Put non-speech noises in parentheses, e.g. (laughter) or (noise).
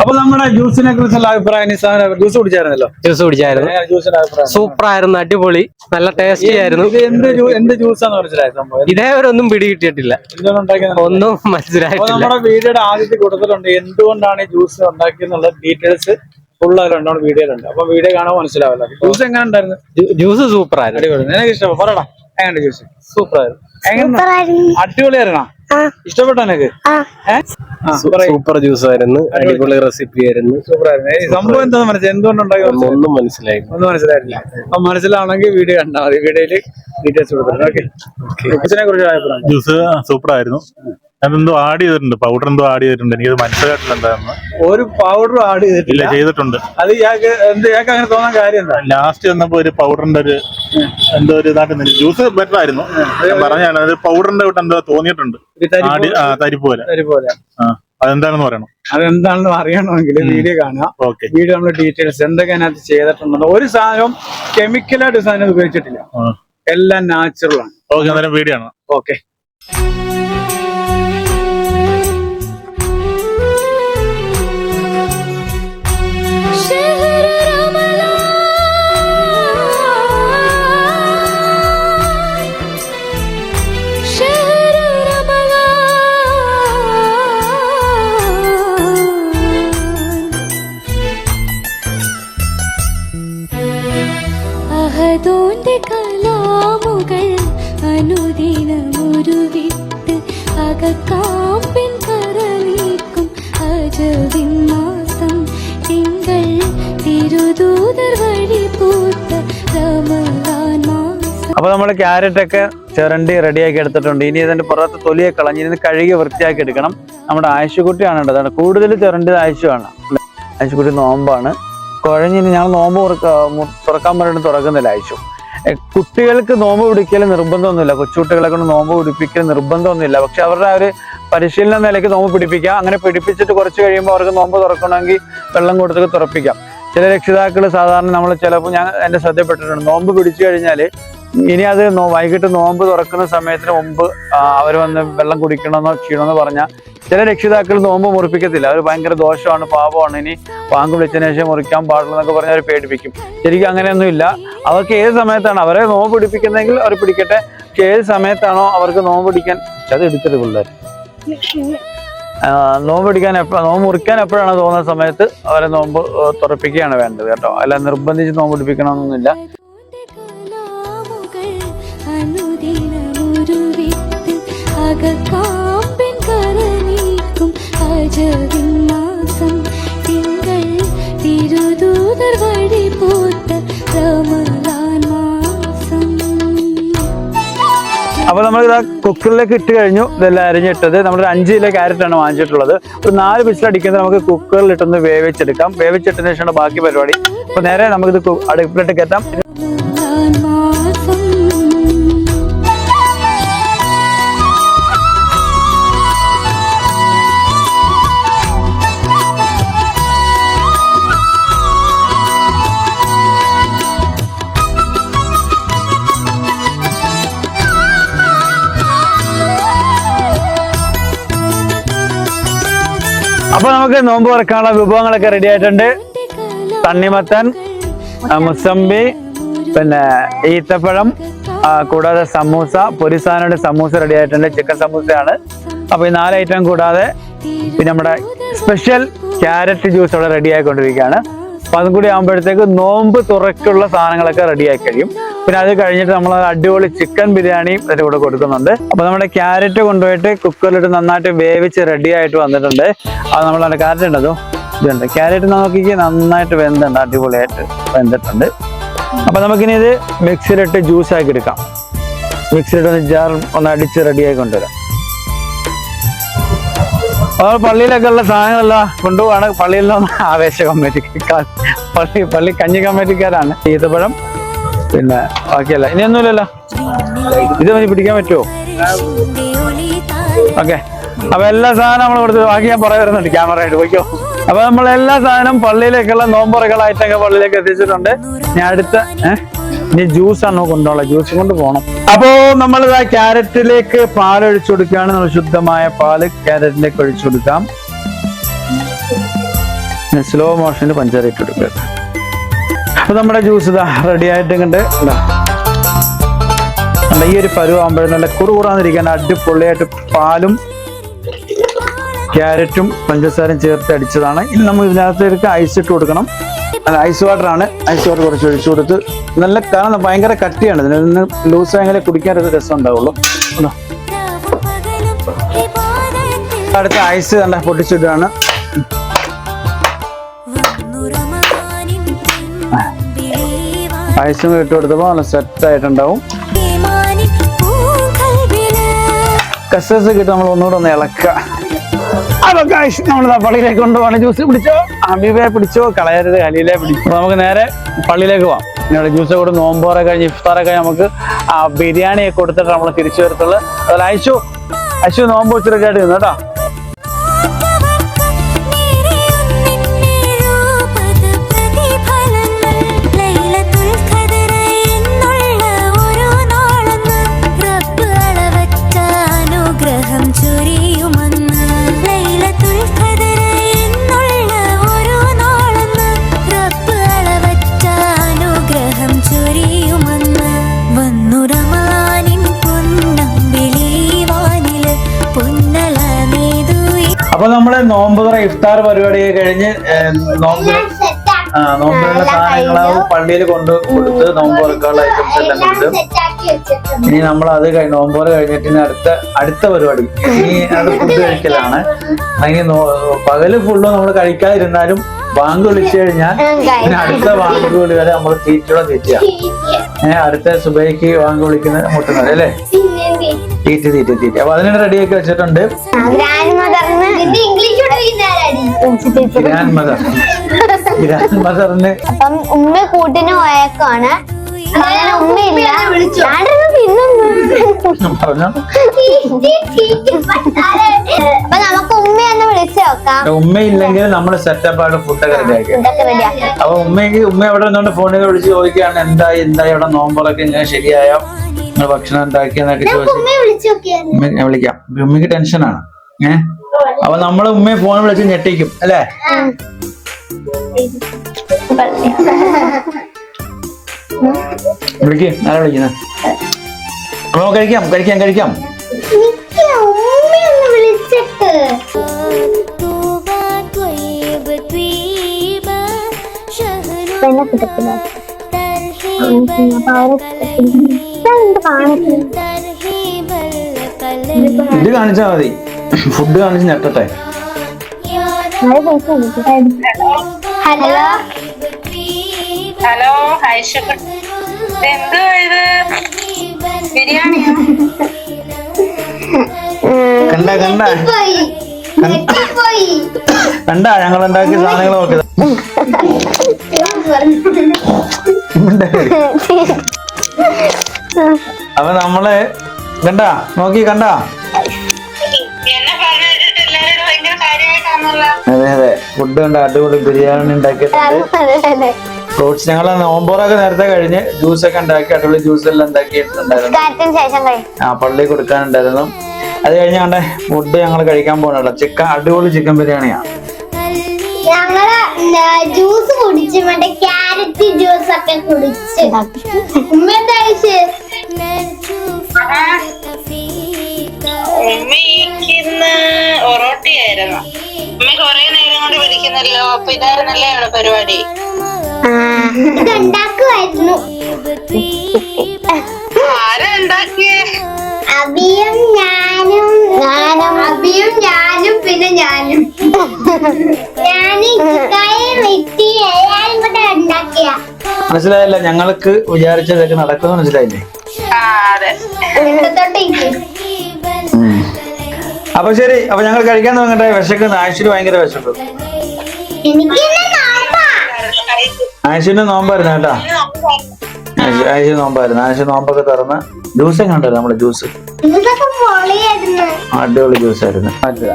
അപ്പൊ നമ്മുടെ ജ്യൂസിനെ കുറിച്ചുള്ള അഭിപ്രായം നിസാന ജ്യൂസ് കുടിച്ചായിരുന്നല്ലോ? ജ്യൂസ് കുടിച്ചായിരുന്നു. ജ്യൂസിന്റെ അഭിപ്രായം. സൂപ്പർ ആയിരുന്നു അടിപൊളി നല്ല ടേസ്റ്റി ആയിരുന്നു. ഇത് എന്ത് ജ്യൂ- എന്ത് ജ്യൂസാന്ന് മനസ്സിലായ സംഭവം? ഇതേവരെ ഒന്നും പിടി കിട്ടിയിട്ടില്ല. എന്തുകൊണ്ട് ഉണ്ടാക്കിയത് ഒന്നും അപ്പൊ മനസ്സിലായിട്ടില്ല നമ്മുടെ വീഡിയോയുടെ ആദ്യത്തെ കൂട്ടത്തിലുണ്ട്. എന്തുകൊണ്ടാണ് ഈ ജ്യൂസ് ഉണ്ടാക്കിയെന്നുള്ള ഡീറ്റെയിൽസ് ഫുൾ വീഡിയോ വീഡിയോയിലുണ്ട്. അപ്പൊ വീഡിയോ കാണാൻ മനസ്സിലാവില്ല. ജ്യൂസ് എങ്ങനെ ഉണ്ടായിരുന്നു? ജ്യൂസ് സൂപ്പർ ആയിരുന്നു അടിപൊളി. നിനക്ക് ഇഷ്ടപ്പെട്ടു പറയടാ എങ്ങനെ ജ്യൂസ്? സൂപ്പർ ആയിരുന്നു എങ്ങനെ സൂപ്പറായിരുന്നു. അടിപൊളിയായിരുന്നാ? ഇഷ്ടപ്പെട്ടോ നിനക്ക്? ആ. സൂപ്പർ ജ്യൂസ് ആയിരുന്നു അടിപൊളി റെസിപ്പി ആയിരുന്നു. സൂപ്പർ ആയിരുന്നു. സംഭവം എന്താന്ന് മനസ്സിലായി? എന്തുകൊണ്ടുണ്ടായി ഒന്നും മനസ്സിലായി? ഒന്നും മനസ്സിലായില്ല. അപ്പൊ മനസ്സിലാണെങ്കിൽ വീഡിയോ കണ്ടാൽ മതി. വീഡിയോയിൽ ഡീറ്റെയിൽസ് കൊടുത്തിട്ടുണ്ട് ഓക്കെ. ജ്യൂസിനെ കുറിച്ച് ജ്യൂസ് സൂപ്പർ ആയിരുന്നു അതെന്തോ ആഡ് ചെയ്തിട്ടുണ്ട്. പൗഡർ എന്തോ ആഡ് ചെയ്തിട്ടുണ്ട്. എനിക്കത് മനസ്സിലായിട്ടില്ല എന്താണെന്ന്. ഒരു പൗഡർ ആഡ് ഇല്ല ചെയ്തിട്ടില്ല ചെയ്തിട്ടുണ്ട്. അത് ഇയാൾക്ക് എന്ത് ഇയാൾക്ക് അങ്ങനെ തോന്നാൻ കാര്യം എന്താ? ലാസ്റ്റ് വന്നപ്പോ ഒരു പൗഡറിന്റെ ഒരു എന്തോ ഒരു ഇതായിട്ട് ജ്യൂസ് ബെറ്റർ ആയിരുന്നു. ഞാൻ പറഞ്ഞാണ് അത് പൗഡറിന്റെ കൂട്ട് എന്തോ തോന്നിയിട്ടുണ്ട്. ഒരു തരിപ്പ് ആടി ആ തരിപ്പ് പോലെ. തരി പോലെ. ആ അതെന്താണെന്ന് പറയണം. അതെന്താണെന്ന് അറിയണമെങ്കിൽ വീഡിയോ കാണുക. ഓക്കെ വീഡിയോ നമ്മൾ ഡീറ്റെയിൽസ് എന്തൊക്കെ അതിനകത്ത് ചെയ്തിട്ടുണ്ടെന്ന്. ഒരു സാധനവും കെമിക്കലായിട്ട് സാധനം ഉപയോഗിച്ചിട്ടില്ല. എല്ലാം നാച്ചുറൽ ആണ്. ഓക്കെ അന്നേരം വീഡിയോ ആണ് ഓക്കെ അഹദോന്റെ കലാമുകൾ അനുദിനമുരുവിട്ട് അകക്കാമ്പിൻ കരനീക്കും അജവിൻ മാസം. തിങ്കൾ തിരുദൂതർ വഴി പൂത്ത റമദാൻ മാസം. അപ്പൊ നമ്മൾ ക്യാരറ്റ് ഒക്കെ ചിരണ്ടി റെഡിയാക്കി എടുത്തിട്ടുണ്ട്. ഇനി ഇതിന്റെ പുറത്ത് തൊലിയെ കളഞ്ഞ് ഇതിന് കഴുകി വൃത്തിയാക്കി എടുക്കണം. നമ്മുടെ ആശുക്കുട്ടിയാണ് ഉണ്ടത് കൂടുതൽ ചിരണ്ടിയത് ആശുവാണ് ആശുക്കുട്ടി നോമ്പാണ്. കുഴഞ്ഞിന് ഞങ്ങൾ നോമ്പ് തുറക്കാൻ പറഞ്ഞിട്ട് തുറക്കുന്നില്ല അയച്ചു കുട്ടികൾക്ക് നോമ്പ് പിടിക്കൽ നിർബന്ധമൊന്നുമില്ല. കൊച്ചുകുട്ടികളെ കൊണ്ട് നോമ്പ് പിടിപ്പിക്കൽ നിർബന്ധമൊന്നുമില്ല. പക്ഷെ അവരുടെ ഒരു പരിശീലന നിലയ്ക്ക് നോമ്പ് പിടിപ്പിക്കാം. അങ്ങനെ പിടിപ്പിച്ചിട്ട് കുറച്ച് കഴിയുമ്പോൾ അവർക്ക് നോമ്പ് തുറക്കണമെങ്കിൽ വെള്ളം കൊടുത്തൊക്കെ തുറപ്പിക്കാം. ചില രക്ഷിതാക്കൾ സാധാരണ നമ്മൾ ചിലപ്പോൾ ഞാൻ എന്റെ ശ്രദ്ധപ്പെട്ടിട്ടുണ്ട് നോമ്പ് പിടിച്ചു കഴിഞ്ഞാൽ ഇനി അത് വൈകിട്ട് നോമ്പ് തുറക്കുന്ന സമയത്തിന് മുമ്പ് അവർ വന്ന് വെള്ളം കുടിക്കണമെന്നോ ക്ഷീണമെന്നോ പറഞ്ഞാൽ ചില രക്ഷിതാക്കൾ നോമ്പ് മുറിപ്പിക്കത്തില്ല. അവർ ഭയങ്കര ദോഷമാണ് പാപമാണ്. ഇനി പാങ്ക് വിളിച്ചതിന് ശേഷം മുറിക്കാൻ പാടില്ല എന്നൊക്കെ പറഞ്ഞ് അവർ പേടിപ്പിക്കും. ശരിക്കും അങ്ങനെയൊന്നുമില്ല അവർക്ക് ഏത് സമയത്താണ് അവരെ നോമ്പ് പിടിപ്പിക്കുന്നെങ്കിൽ അവർ പിടിക്കട്ടെ. പക്ഷെ ഏത് സമയത്താണോ അവർക്ക് നോമ്പ് പിടിക്കാൻ? അത് എടുക്കരുത് പിള്ളേർ നോമ്പ് പിടിക്കാൻ എപ്പോ നോമ്പ് മുറിക്കാൻ എപ്പോഴാണ് തോന്നുന്ന സമയത്ത് അവരെ നോമ്പ് തുറപ്പിക്കുകയാണ് വേണ്ടത് കേട്ടോ. അല്ല നിർബന്ധിച്ച് നോമ്പ് പിടിപ്പിക്കണമെന്നൊന്നുമില്ല. കരനീക്കും തിങ്കൾ തിരുദൂതർ വഴി പൂത്ത മാസം. അപ്പൊ നമ്മൾ ഇതാ കുക്കറിലേക്ക് ഇട്ട് കഴിഞ്ഞു. ഇതെല്ലാം അരിഞ്ഞിട്ടത്. നമ്മളൊരു അഞ്ച് കിലോ ക്യാരറ്റാണ് വാങ്ങിച്ചിട്ടുള്ളത്. ഒരു നാല് വിസിൽ അടിക്കുന്നത് നമുക്ക് കുക്കറിൽ ഇട്ടൊന്ന് വേവിച്ചെടുക്കാം. വേവിച്ചിട്ടതിന് ശേഷമാണ് ബാക്കി പരിപാടി. അപ്പൊ നേരെ നമുക്കിത് അടുപ്പിലിട്ട് കയറ്റാം അപ്പൊ നമുക്ക് നോമ്പ് തുറക്കാനുള്ള വിഭവങ്ങളൊക്കെ റെഡി ആയിട്ടുണ്ട്. തണ്ണിമത്തൻ മുസമ്പി പിന്നെ ഈത്തപ്പഴം കൂടാതെ സമൂസ പൊരിസാനയുടെ സമൂസ റെഡി ആയിട്ടുണ്ട് ചിക്കൻ സമൂസയാണ്. അപ്പൊ ഈ നാല് ഐറ്റം കൂടാതെ പിന്നെ നമ്മുടെ സ്പെഷ്യൽ ക്യാരറ്റ് ജ്യൂസ് അവിടെ റെഡി ആയിക്കൊണ്ടിരിക്കുകയാണ്. അപ്പൊ അതും കൂടി ആകുമ്പോഴത്തേക്ക് നോമ്പ് തുറക്കുള്ള സാധനങ്ങളൊക്കെ റെഡി ആയി കഴിയും. പിന്നെ അത് കഴിഞ്ഞിട്ട് നമ്മൾ അടിപൊളി ചിക്കൻ ബിരിയാണിയും അതിന്റെ കൂടെ കൊടുക്കുന്നുണ്ട്. അപ്പൊ നമ്മുടെ ക്യാരറ്റ് കൊണ്ടുപോയിട്ട് കുക്കറിലിട്ട് നന്നായിട്ട് വേവിച്ച് റെഡി ആയിട്ട് വന്നിട്ടുണ്ട്. അത് നമ്മൾ ക്യാരറ്റ് ഉണ്ടോ ഇതുണ്ട്. ക്യാരറ്റ് നോക്കി നന്നായിട്ട് വെന്തുണ്ട് അടിപൊളിയായിട്ട് വെന്തിട്ടുണ്ട്. അപ്പൊ നമുക്കിനി ഇത് മിക്സിയിലിട്ട് ജ്യൂസ് ആക്കി എടുക്കാം. മിക്സിയിലിട്ട് ഒന്ന് ജാർ ഒന്ന് അടിച്ച് റെഡിയായി കൊണ്ടുവരാം. ആ പള്ളിയിലൊക്കെ ഉള്ള സാധനങ്ങളെല്ലാം കൊണ്ടുപോവാണ്. പള്ളിയിൽ നിന്ന് ആവേശ കമ്മിറ്റിക്കാർ പള്ളി പള്ളി കഞ്ഞി കമ്മിറ്റിക്കാരാണ് ഈത്തപ്പഴം പിന്നെ ബാക്കിയല്ല. ഇനിയൊന്നുമില്ലല്ലോ ഇത് മതി പിടിക്കാൻ പറ്റുമോ? ഓക്കെ. അപ്പൊ എല്ലാ സാധനം നമ്മൾ കൊടുത്ത് ബാക്കി ഞാൻ പുറകെ വരുന്നുണ്ട്. ക്യാമറ ആയിട്ട് പോയിക്കോ. അപ്പൊ നമ്മൾ എല്ലാ സാധനം പള്ളിയിലേക്കുള്ള നോമ്പുറകളായിട്ടൊക്കെ പള്ളിയിലേക്ക് എത്തിച്ചിട്ടുണ്ട്. ഞാൻ അടുത്ത ഇനി ഇനി ജ്യൂസാണ് കൊണ്ടുള്ള ജ്യൂസ് കൊണ്ട് പോകണം അപ്പോ നമ്മൾ ഇതാ ക്യാരറ്റിലേക്ക് പാൽ ഒഴിച്ചു കൊടുക്കുകയാണ്. നമ്മൾ ശുദ്ധമായ പാൽ ക്യാരറ്റിലേക്ക് ഒഴിച്ചു കൊടുക്കാം. സ്ലോ മോഷനിൽ പഞ്ചാര ഇട്ട് കൊടുക്കുക. അപ്പൊ നമ്മുടെ ജ്യൂസ് ഇതാ റെഡി ആയിട്ട് കണ്ട് ഇതാ ഈ ഒരു പരുവാകുമ്പോഴും നല്ല കുറുകുറാന്നിരിക്കാൻ അടിപൊളിയായിട്ട് പാലും ക്യാരറ്റും പഞ്ചസാരയും ചേർത്ത് അടിച്ചതാണ്. ഇനി നമ്മൾ ഇതിനകത്തേക്ക് ഐസ് ഇട്ട് കൊടുക്കണം. അല്ല ഐസ് വാട്ടർ ആണ്. ഐസ് വാട്ടർ കുറച്ച് ഒഴിച്ചു കൊടുത്ത് നല്ല കാരണം ഭയങ്കര കട്ടിയാണ്. ഇതിന് നിന്ന് ലൂസ് ആയെങ്കിലേ കുടിക്കാൻ ഒരു രസം ഉണ്ടാവുള്ളൂ. അടുത്ത ഐസ് കണ്ട പൊട്ടിച്ചിട്ടാണ് ഐസും ഇട്ട് കൊടുത്തപ്പോൾ നല്ല സെറ്റ് ആയിട്ടുണ്ടാവും. കസസ് കിട്ടി നമ്മൾ ഒന്നുകൂടെ ഒന്ന് ഇളക്കുക. അതൊക്കെ നമ്മൾ പള്ളിയിലേക്ക് കൊണ്ടുപോകണം ജ്യൂസ് പിടിച്ചോ? അബീബയെ പിടിച്ചോ? കളയരുത് അലിയിലെ പിടിച്ചോ. നമുക്ക് നേരെ പള്ളിയിലേക്ക് പോവാം. ഇവിടെ ജ്യൂസ് കൂടെ നോമ്പോറെ കഴിഞ്ഞ് ഇഫ്താറൊക്കെ നമുക്ക് ആ ബിരിയാണിയെ കൊടുത്തിട്ട് നമ്മൾ തിരിച്ചു വരത്തുള്ളൂ. അതുപോലെ അയച്ചു അയച്ചു നോമ്പ് വെച്ചിട്ടൊക്കെ ആയിട്ട് കേട്ടോ അപ്പൊ നമ്മൾ നോമ്പ് തുറ ഇഫ്താർ പരിപാടിയൊക്കെ കഴിഞ്ഞ് നോമ്പ് ആ നോമ്പിനുള്ള സാധനങ്ങൾ പള്ളിയിൽ കൊണ്ട് കൊടുത്ത് നോമ്പ് തുറക്കാനുള്ള ഐറ്റംസ് എല്ലാം കൊടുത്ത് ഇനി നമ്മൾ അത് കഴിഞ്ഞ് നോമ്പോറ് കഴിഞ്ഞിട്ട് ഇനി അടുത്ത അടുത്ത പരിപാടി ഇനി അത് (laughs) ഫുഡ് കഴിക്കലാണ്. അതിന് പകൽ ഫുള്ള് നമ്മൾ കഴിക്കാതിരുന്നാലും ബാങ്ക് വിളിച്ചു കഴിഞ്ഞാൽ പിന്നെ അടുത്ത ബാങ്ക് വിളി വരെ നമ്മൾ തീറ്റയുടെ തീറ്റയാ. ഏഹ് അടുത്ത സുബൈക്ക് ബാങ്ക് വിളിക്കുന്ന മുട്ടുന്നത് അല്ലേ? തീറ്റ തീറ്റ തീറ്റ. അപ്പൊ അതിന് റെഡിയാക്കി വെച്ചിട്ടുണ്ട്. അപ്പം ഉമ്മ കൂട്ടിന് പോയേക്കാണ് അങ്ങനെ ഉമ്മയില്ല. ഞാനിരുന്ന് തിന്നുന്നു. പറഞ്ഞു. അപ്പൊ നമുക്ക് ഉമ്മയൊന്ന് വിളിച്ചു നോക്കാം. ഉമ്മയില്ലെങ്കിൽ നമ്മൾ സെറ്റപ്പ് ആയിട്ട് ഫുഡൊക്കെ റെഡിയാക്കി അപ്പൊ ഉമ്മയ്ക്ക് ഉമ്മ എവിടെ നിന്നുകൊണ്ട് ഫോണിൽ വിളിച്ച് ചോദിക്കുകയാണ് എന്താ എന്താ ഇവിടെ നോമ്പറൊക്കെ ഇങ്ങനെ ശരിയായോ? നിങ്ങൾ ഭക്ഷണം ഉണ്ടാക്കിയെന്നൊക്കെ ചോദിച്ചു ഞാൻ വിളിക്കാം. ഉമ്മക്ക് ഉമ്മയ്ക്ക് ടെൻഷനാണ് ഏഹ് അപ്പൊ നമ്മളെ ഉമ്മയെ ഫോൺ വിളിച്ച് ഞെട്ടിക്കും അല്ലേ? വിളിക്ക് ആരാ വിളിക്കുന്ന? അപ്പൊ കഴിക്കാം കഴിക്കാം കഴിക്കാം. ഇത് കാണിച്ചാ മതി. ഫുഡ് കാണിച്ച് ഞെട്ടട്ടെ. ഹലോ. ഹലോ കണ്ട കണ്ട. കണ്ട ഞങ്ങൾ ഉണ്ടാക്കിയ സാധനങ്ങൾ നോക്കിയത്? അപ്പൊ നമ്മൾ കണ്ട നോക്കി കണ്ട. അതെ അതെ. ഫുഡ് ഉണ്ട് അടിപൊളി ബിരിയാണി ഉണ്ടാക്കിയിട്ടുണ്ട്. ഫ്രൂട്ട്സ് ഞങ്ങൾ നോമ്പോറൊക്കെ നേരത്തെ കഴിഞ്ഞ് ജ്യൂസ് ഒക്കെ ഉണ്ടാക്കി അടിപൊളി ജ്യൂസ് എല്ലാം ഉണ്ടാക്കിയിട്ടുണ്ടായിരുന്നു. ആ പള്ളി കൊടുക്കാനുണ്ടായിരുന്നു. അത് കഴിഞ്ഞ കണ്ടേ ഫുഡ് ഞങ്ങൾ കഴിക്കാൻ പോകണല്ലോ ചിക്കൻ അടിപൊളി ചിക്കൻ ബിരിയാണിയാ. ഞങ്ങൾ ജ്യൂസ് കുടിച്ചു മറ്റേ ക്യാരറ്റ് ജ്യൂസ് ഒക്കെ കുടിച്ച്. ഉമ്മ എന്താ ഇന്ന് ഒറോട്ടിയായിരുന്നു ഉമ്മ കൊറേ നേരം കൊണ്ട് വിളിക്കുന്നല്ലോ അപ്പൊ ഇതായിരുന്നല്ലേ അവിടെ പരിപാടി? ആരാ ഉണ്ടാക്കിയേ? അബിയും ഞാനും ഞാനും. അബിയും ഞാനും പിന്നെ ഞാനും. ഞാൻ ചിക്കായും വെട്ടി എല്ലാരും കൂടെ ഉണ്ടാക്കിയ മനസ്സിലായല്ല ഞങ്ങൾക്ക് വിചാരിച്ചതൊക്കെ നടക്കുന്നു മനസ്സിലായില്ലേ? ആ അതെ. തൊട്ടേക്ക് അപ്പൊ ശരി അപ്പൊ ഞങ്ങൾ കഴിക്കാൻ തുടങ്ങട്ടെ. വിശക്കുന്ന. ആഴ്ചയിൽ ഭയങ്കര വിശപ്പ്. ആയുഷിന് നോമ്പായിരുന്നു കേട്ടാ. ആഴ്ച നോമ്പായിരുന്നു. ആഴ്ച നോമ്പൊക്കെ തുറന്ന് ജ്യൂസ് ഒക്കെ ഉണ്ടല്ലോ നമ്മൾ ജ്യൂസ്. അടിപൊളി ജ്യൂസ് ആയിരുന്നു മാറ്റുക.